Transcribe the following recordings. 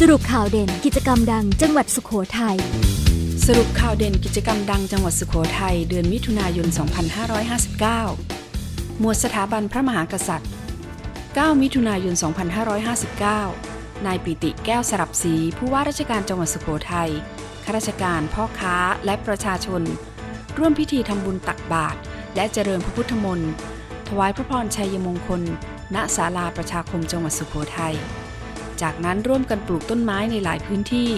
สรุปข่าวเด่นกิจกรรมดังจังหวัดสุโขทัยสรุปข่าวเด่นกิจกรรมดังจังหวัดสุโขทัยเดือนมิถุนายน 2559 หมวดสถาบันพระมหากษัตริย์ 9 มิถุนายน 2559 นายปิติแก้วสลับศรีผู้ว่าราชการจังหวัดสุโขทัยข้าราชการพ่อค้าและประชาชน ร่วมพิธีทำบุญตักบาตรและเจริญพระพุทธมนต์ถวายพระพรชัยมงคล ณศาลาประชาคมจังหวัดสุโขทัย จากนั้นร่วมกันปลูกต้นไม้ในหลายพื้นที่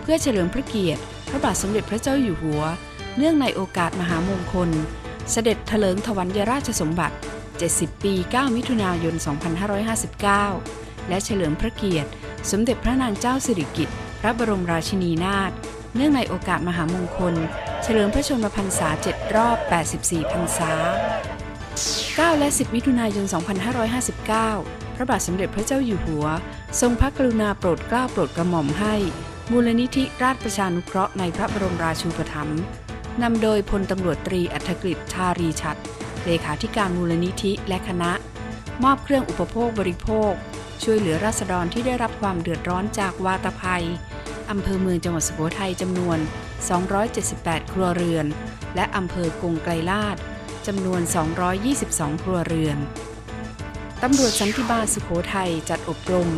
เพื่อเฉลิมพระเกียรติ พระบาทสมเด็จพระเจ้าอยู่หัว เนื่องในโอกาสมหามงคล เสด็จเถลิงถวัลยราชสมบัติ 70 ปี 9 มิถุนายน 2559 และเฉลิมพระเกียรติ สมเด็จพระนางเจ้าสิริกิติ์พระบรมราชินีนาถเนื่องในโอกาสมหามงคล เฉลิมพระชนมพรรษา 7 รอบ 84 พรรษา 9 และ 10 มิถุนายน 2559 พระบาทสมเด็จพระเจ้าอยู่หัว ทรงพระกรุณาโปรดเกล้าโปรดกระหม่อมให้ มูลนิธิราชประชานุเคราะห์ในพระบรมราชูปถัมภ์นำโดยพลตำรวจตรีอัธกฤษชารีชัด เลขาธิการมูลนิธิและคณะ มอบเครื่องอุปโภคบริโภค ช่วยเหลือราษฎรที่ได้รับความเดือดร้อนจากวาตภัยอำเภอเมืองจังหวัดสุโขทัยจำนวน 278 ครัวเรือน และอำเภอกงไกรลาดจำนวน 222 ครัวเรือนตำรวจสันติบาลสุโขทัยจัดอบรม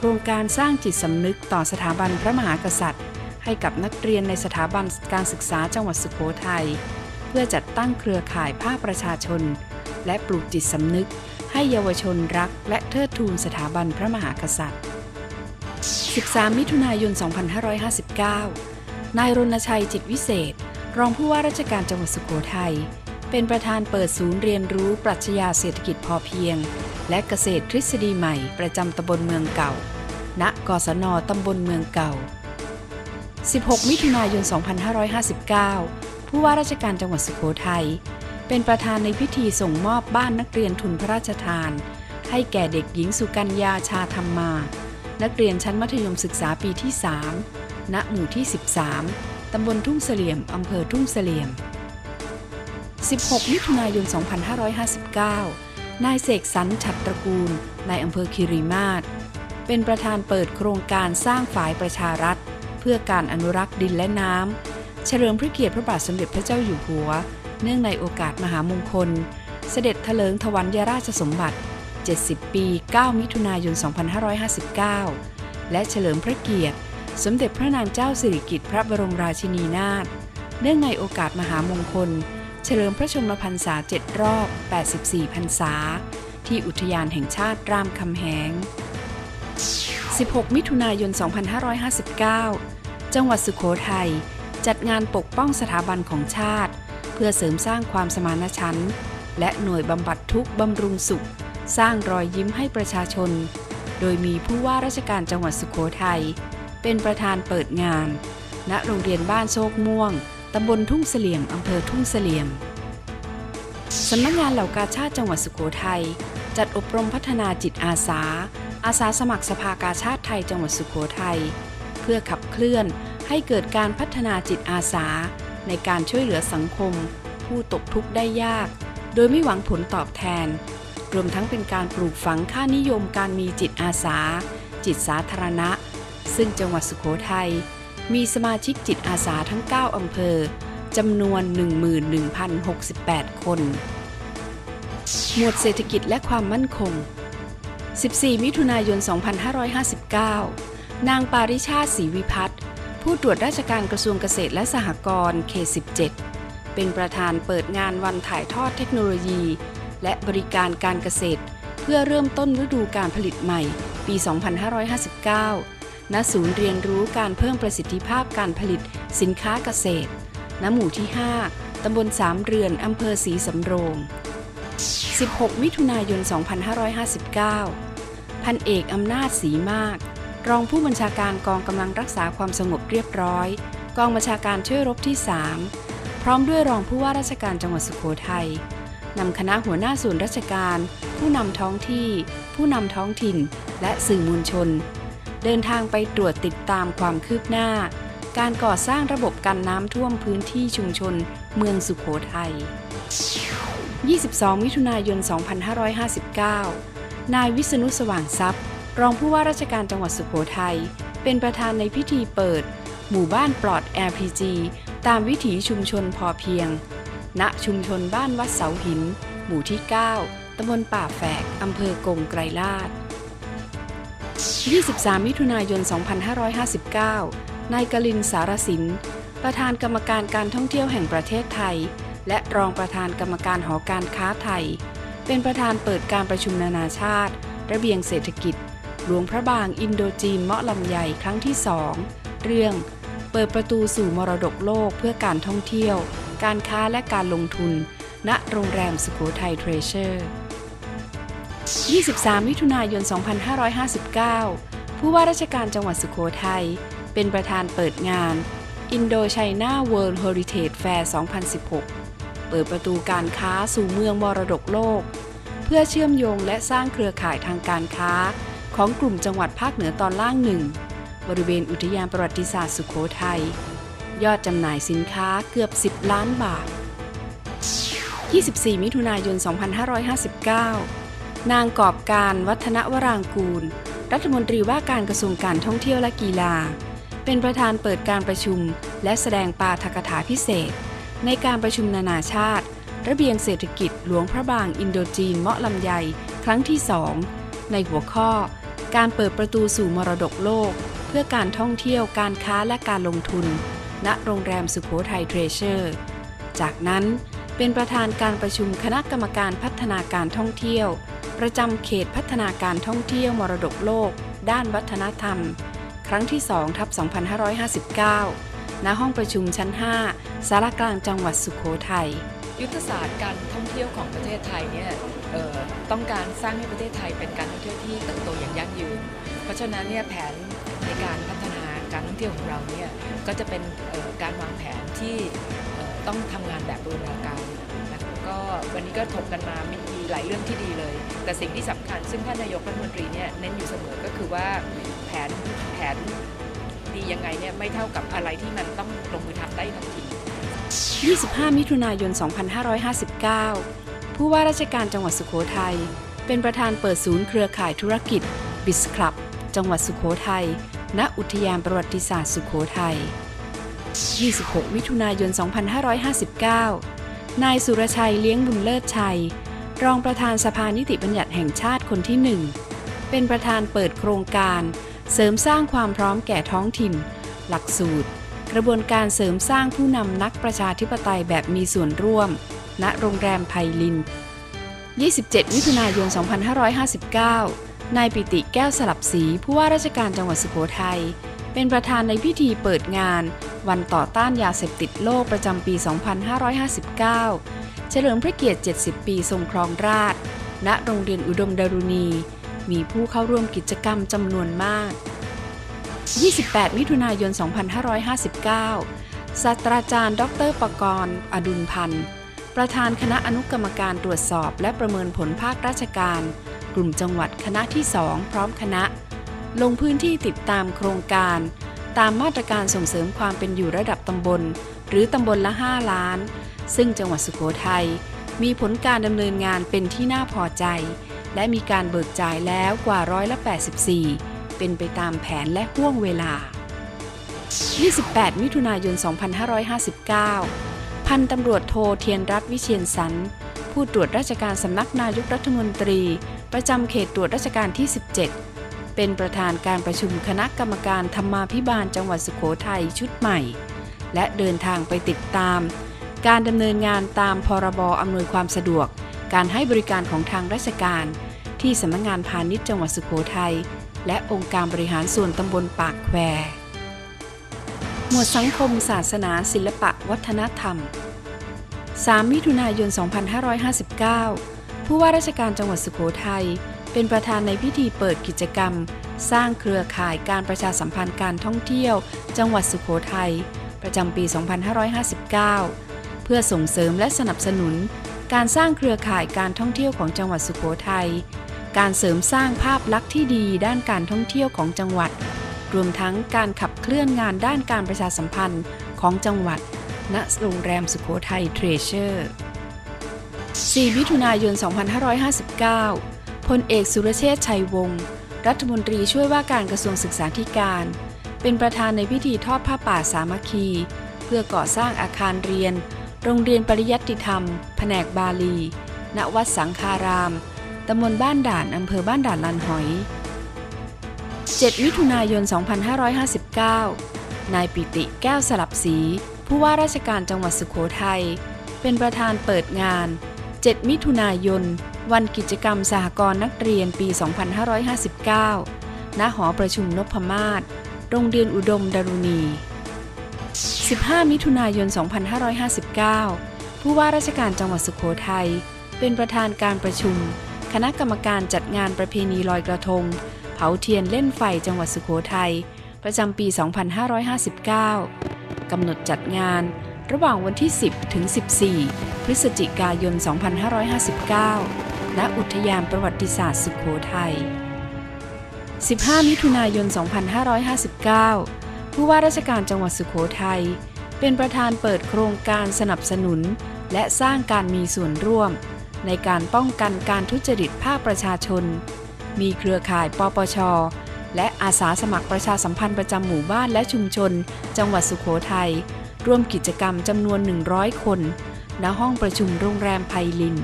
โครงการสร้างจิตสำนึกต่อสถาบันพระมหากษัตริย์ ให้กับนักเรียนในสถาบันการศึกษาจังหวัดสุโขทัยเพื่อจัดตั้งเครือข่ายภาคประชาชน และปลูกจิตสำนึก ให้เยาวชนรักและเทิดทูนสถาบันพระมหากษัตริย์ 13 มิถุนายน 2559 นายรณชัยจิตวิเศษ รองผู้ว่าราชการจังหวัดสุโขทัย เป็นประธานเปิดศูนย์เรียนรู้ปรัชญาเศรษฐกิจพอเพียง และเกษตรทฤษฎีใหม่ประจำตำบลเมืองเก่า ณ กศน ตำบลเมืองเก่า 16 มิถุนายน 2559 ผู้ว่าราชการจังหวัดสุโขทัย เป็นประธานในพิธีส่งมอบบ้านนักเรียนทุนพระราชทาน ให้แก่เด็กหญิงสุกัญญาชาธรรมา นักเรียนชั้นมัธยมศึกษาปีที่ 3 ณ หมู่ที่ 13 ตำบลทุ่งเสลี่ยม อำเภอทุ่งเสลี่ยม 16 มิถุนายน 2559 นายเสกสรรฉัตรตระกูลนายอำเภอคิริมาศเป็นประธานเปิดโครงการสร้างฝายประชารัฐ เพื่อการอนุรักษ์ดินและน้ำ เฉลิมพระเกียรติพระบาทสมเด็จพระเจ้าอยู่หัว เนื่องในโอกาสมหามงคล เสด็จเถลิงถวัลยราชสมบัติ 70 ปี 9 มิถุนายน 2559 และเฉลิมพระเกียรติ สมเด็จพระนางเจ้าสิริกิติ์พระบรมราชินีนาถ เนื่องในโอกาสมหามงคล เฉลิมพระชนมพรรษา7รอบ 84 พรรษา ที่อุทยานแห่งชาติรามคำแหง 16 มิถุนายน 2559 จังหวัดสุโขทัยจัดงานปกป้องสถาบันของชาติ เพื่อเสริมสร้างความสมานฉันท์และหน่วยบำบัดทุกบำรุงสุข สร้างรอยยิ้มให้ประชาชน โดยมีผู้ว่าราชการจังหวัดสุโขทัยเป็นประธานเปิดงาน ณโรงเรียนบ้านโชคม่วง ตำบลทุ่งเสลี่ยม อำเภอทุ่งเสลี่ยม สำนักงานเหล่ากาชาติจังหวัดสุโขทัยจัดอบรมพัฒนาจิตอาสา อาสาสมัครสภากาชาติไทยจังหวัดสุโขทัยเพื่อขับเคลื่อนให้เกิดการพัฒนาจิตอาสา ในการช่วยเหลือสังคม ผู้ตกทุกข์ได้ยาก โดยไม่หวังผลตอบแทน รวมทั้งเป็นการปลูกฝังค่านิยมการมีจิตอาสา จิตสาธารณะ ซึ่งจังหวัดสุโขทัย มีสมาชิกจิตอาสาทั้ง 9 อำเภอ จำนวน 11,068 คน หมวดเศรษฐกิจและความมั่นคง 14 มิถุนายน 2559 นางปาริชาติศรีวิพัฒน์ผู้ตรวจราชการกระทรวงเกษตรและสหกรณ์เขต17 เป็นประธานเปิดงานวันถ่ายทอดเทคโนโลยี และบริการการเกษตร เพื่อเริ่มต้นฤดูการผลิตใหม่ ปี 2559 ณศูนย์เรียนรู้การเพิ่มประสิทธิภาพการผลิตสินค้าเกษตร ณ หมู่ที่ 5 ตำบลสามเรือนอำเภอศรีสำโรง 16 มิถุนายน 2559 พันเอกอำนาจศรีมาก รองผู้บัญชาการกองกำลังรักษาความสงบเรียบร้อย กองบัญชาการช่วยรบที่ 3 พร้อมด้วยรองผู้ว่าราชการจังหวัดสุโขทัยนำคณะหัวหน้าส่วนราชการ ผู้นำท้องที่ ผู้นำท้องถิ่น และสื่อมวลชน ดินทางไปตรวจติดตามความคืบหน้า การก่อสร้างระบบกันน้ำท่วมพื้นที่ชุมชน เมืองสุโขทัย 22 มิถุนายน 2559 นายวิษณุสว่างทรัพย์ รองผู้ว่าราชการจังหวัดสุโขทัยเป็นเป็นประธานในพิธีเปิด หมู่บ้านปลอด LPG ตามวิถีชุมชนพอเพียง ณ ชุมชนบ้านวัดเสาหิน หมู่ที่ 9ตำบลป่าแฝก อำเภอกงไกรลาด 23 มิถุนายน 2559 นายกลินสารสิน ประธานกรรมการการท่องเที่ยวแห่งประเทศไทย และรองประธานกรรมการหอการค้าไทย เป็นประธานเปิดการประชุมนานาชาติ ระเบียงเศรษฐกิจ หลวงพระบางอินโดจีนเมาะลำใหญ่ครั้งที่2เรื่อง เปิดประตูสู่มรดกโลกเพื่อการท่องเที่ยว การค้าและการลงทุน ณ โรงแรมสุโขทัยเทรเชอร์ 23 มิถุนายน 2559 ผู้ว่าราชการจังหวัดสุโขทัยเป็นประธานเปิดงาน Indo China World Heritage Fair 2016 เปิดประตูการค้าสู่เมืองมรดกโลก เพื่อเชื่อมโยงและสร้างเครือข่ายทางการค้า ของกลุ่มจังหวัดภาคเหนือตอนล่างหนึ่ง บริเวณอุทยานประวัติศาสตร์สุโขทัย ยอดจำหน่ายสินค้าเกือบ 10 ล้านบาท 24 มิถุนายน 2559 นางกอบการวัฒนวรางกูล รัฐมนตรีว่าการกระทรวงการท่องเที่ยวและกีฬา เป็นประธานเปิดการประชุม และแสดงปาฐกถาพิเศษ ในการประชุมนานาชาติ ระเบียงเศรษฐกิจหลวงพระบางอินโดจีนเมาะลำไยครั้งที่2ในหัวข้อ การเปิดประตูสู่มรดกโลก เพื่อการท่องเที่ยวการค้าและการลงทุน ณโรงแรมสุโขทัยเทรเชอร์ จากนั้น เป็นประธานการประชุมคณะกรรมการพัฒนาการท่องเที่ยว ประจำเขตพัฒนาการท่องเที่ยวมรดกโลก ด้านวัฒนธรรม ครั้งที่2ทับ2559 ณ ห้องประชุมชั้น 5 สารกลางจังหวัดสุโขทัย ยุทธศาสตร์การท่องเที่ยวของประเทศไทยเนี่ยต้องการสร้างให้ประเทศไทยเป็นการท่องเที่ยวที่เติบโตอย่างยั่งยืน เพราะฉะนั้นเนี่ยแผนในการพัฒนาการท่องเที่ยวของเราเนี่ยก็จะเป็นการวางแผนที่ ต้องทำงานแบบบูรณาการนะก็วันนี้ก็ถกกันมามีหลายเรื่องที่ดีเลย แต่สิ่งที่สำคัญ ซึ่งท่านนายกรัฐมนตรีเนี่ยเน้นอยู่เสมอก็คือว่าแผนแผนดียังไงเนี่ยไม่เท่ากับอะไรที่มันต้องลงมือทำได้ทันที 25 มิถุนายน 2559 ผู้ว่าราชการจังหวัดสุโขทัยเป็นประธานเปิดศูนย์เครือข่ายธุรกิจบิสคลับ จังหวัดสุโขทัยณอุทยานประวัติศาสตร์สุโขทัย 26 มิถุนายน 2559 นายสุรชัยเลี้ยงบุญเลิศชัย รองประธานสภานิติบัญญัติแห่งชาติคนที่ 1 เป็นประธานเปิดโครงการ เสริมสร้างความพร้อมแก่ท้องถิ่น หลักสูตร กระบวนการเสริมสร้างผู้นำนักประชาธิปไตยแบบมีส่วนร่วม ณ โรงแรมไพลิน 27 มิถุนายน 2559 นายปิติแก้วสลับศรีผู้ว่าราชการจังหวัดสุโขทัย เป็นประธานในพิธีเปิดงาน วันต่อต้านยาเสพติดโลกประจำปี 2559 เฉลิมพระเกียรติ 70 ปีทรงครองราชณโรงเรียนอุดมดารุณี มีผู้เข้าร่วมกิจกรรมจำนวนมาก 28 มิถุนายน 2559 ศาสตราจารย์ ดรปรกรณ์ อดุลพันธ์ ประธานคณะอนุกรรมการตรวจสอบและประเมินผลภาคราชการ กลุ่มจังหวัดคณะที่ 2 พร้อมคณะ ลงพื้นที่ติดตามโครงการ ตามมาตรการส่งเสริมความเป็นอยู่ระดับตำบล หรือตำบลละ 5 ล้าน ซึ่งจังหวัดสุโขทัยมีผลการดำเนินงานเป็นที่น่าพอใจ และมีการเบิกจ่ายแล้วกว่าร้อยละ 84 เป็นไปตามแผนและห่วงเวลา 28 มิถุนายน 2559 พันตำรวจโทเทียนรัตน์วิเชียนสัน ผู้ตรวจราชการสำนักนายกรัฐมนตรี ประจำเขตตรวจราชการที่ 17 เป็นประธานการประชุมคณะกรรมการธรรมาภิบาลจังหวัดสุโขทัยชุดใหม่ และเดินทางไปติดตาม การดำเนินงานตามพรบอำนวยความสะดวก การให้บริการของทางราชการ ที่สำนักงานพาณิชย์จังหวัดสุโขทัยและองค์การบริหารส่วนตำบลปากแควหมวดสังคม ศาสนา ศิลปะ วัฒนธรรม 3 มิถุนายน 2559 ผู้ว่าราชการจังหวัดสุโขทัย เป็นประธานในพิธีเปิดกิจกรรม สร้างเครือข่ายการประชาสัมพันธ์การท่องเที่ยว จังหวัดสุโขทัยประจำปี 2559 เพื่อส่งเสริมและสนับสนุน การสร้างเครือข่ายการท่องเที่ยวของจังหวัดสุโขทัยการเสริมสร้างภาพลักษณ์ที่ดีด้านการท่องเที่ยวของจังหวัด รวมทั้งการขับเคลื่อนงานด้านการประชาสัมพันธ์ของจังหวัด ณ โรงแรมสุโขทัยเทรเชอร์ 4 มิถุนายน 2559 พลเอกสุรเชษฐ์ชัยวงศ์รัฐมนตรีช่วยว่าการกระทรวงศึกษาธิการ เป็นประธานในพิธีทอดผ้าป่าสามัคคี เพื่อก่อสร้างอาคารเรียน โรงเรียนปริยัติธรรม แผนกบาลี ณ วัดสังคาราม ตำบลบ้านด่าน อำเภอบ้านด่านลันหอย 7 มิถุนายน 2559 นายปิติแก้วสลับสีผู้ว่าราชการจังหวัดสุโขทัย เป็นประธานเปิดงาน 7 มิถุนายน วันกิจกรรมสหกรณ์นักเรียนปี 2559 ณ หอประชุมนพมาศ โรงเรียนอุดมดารุณี 15 มิถุนายน 2559 ผู้ว่าราชการจังหวัดสุโขทัย เป็นประธานการประชุม คณะกรรมการจัดงานประเพณีลอยกระทง เผาเทียนเล่นไฟจังหวัดสุโขทัย ประจำปี 2559 กำหนดจัดงานระหว่างวันที่ 10 ถึง 14 พฤศจิกายน 2559 ณอุทยานประวัติศาสตร์สุโขทัย 15 มิถุนายน 2559 ผู้ว่าราชการจังหวัดสุโขทัย เป็นประธานเปิดโครงการสนับสนุน และสร้างการมีส่วนร่วม ในการป้องกันการทุจริตภาคประชาชน มีเครือข่ายปปช และอาสาสมัครประชาสัมพันธ์ประจำหมู่บ้านและชุมชน จังหวัดสุโขทัย ร่วมกิจกรรมจำนวน 100 คน ณ ห้องประชุมโรงแรมไพลิน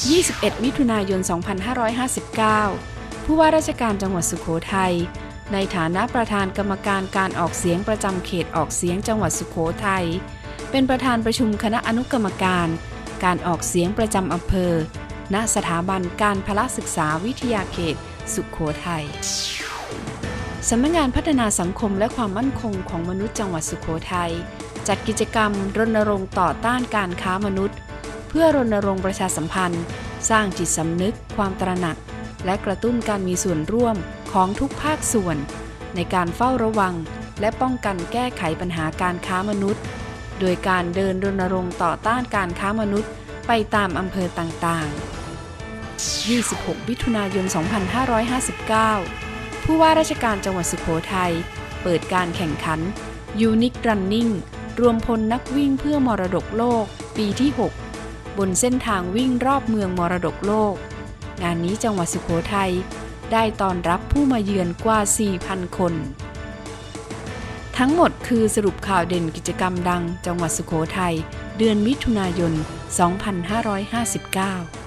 21 มิถุนายน 2559 ผู้ว่าราชการจังหวัดสุโขทัย ในฐานะประธานกรรมการการออกเสียงประจำเขตออกเสียงจังหวัดสุโขทัย เป็นประธานประชุมคณะอนุกรรมการ การออกเสียงประจำอำเภอ ณ สถาบันการพละศึกษาวิทยาเขต สุขโขทัยสำนักงานพัฒนาสังคมและความมั่นคงของมนุษย์จังหวัดสุโขทัยจัดกิจกรรมรณรงค์ต่อต้านการค้ามนุษย์ เพื่อรณรงค์ประชาสัมพันธ์ สร้างจิตสำนึก ความตระหนัก และกระตุ้นการมีส่วนร่วมของทุกภาคส่วน ในการเฝ้าระวัง และป้องกันแก้ไขปัญหาการค้ามนุษย์ โดยการเดินรณรงค์ต่อต้านการค้ามนุษย์ ไปตามอำเภอต่างๆ 26 มิถุนายน 2559 ผู้ว่าราชการจังหวัดสุโขทัยเปิดการแข่งขัน Unique Running รวมพลนักวิ่งเพื่อมรดกโลก ปีที่ 6 บนเส้นทางวิ่งรอบเมืองมรดกโลก งานนี้จังหวัดสุโขทัยได้ต้อนรับผู้มาเยือนกว่า 4,000 คน ทั้งหมดคือสรุปข่าวเด่นกิจกรรมดังจังหวัดสุโขทัยเดือนมิถุนายน 2559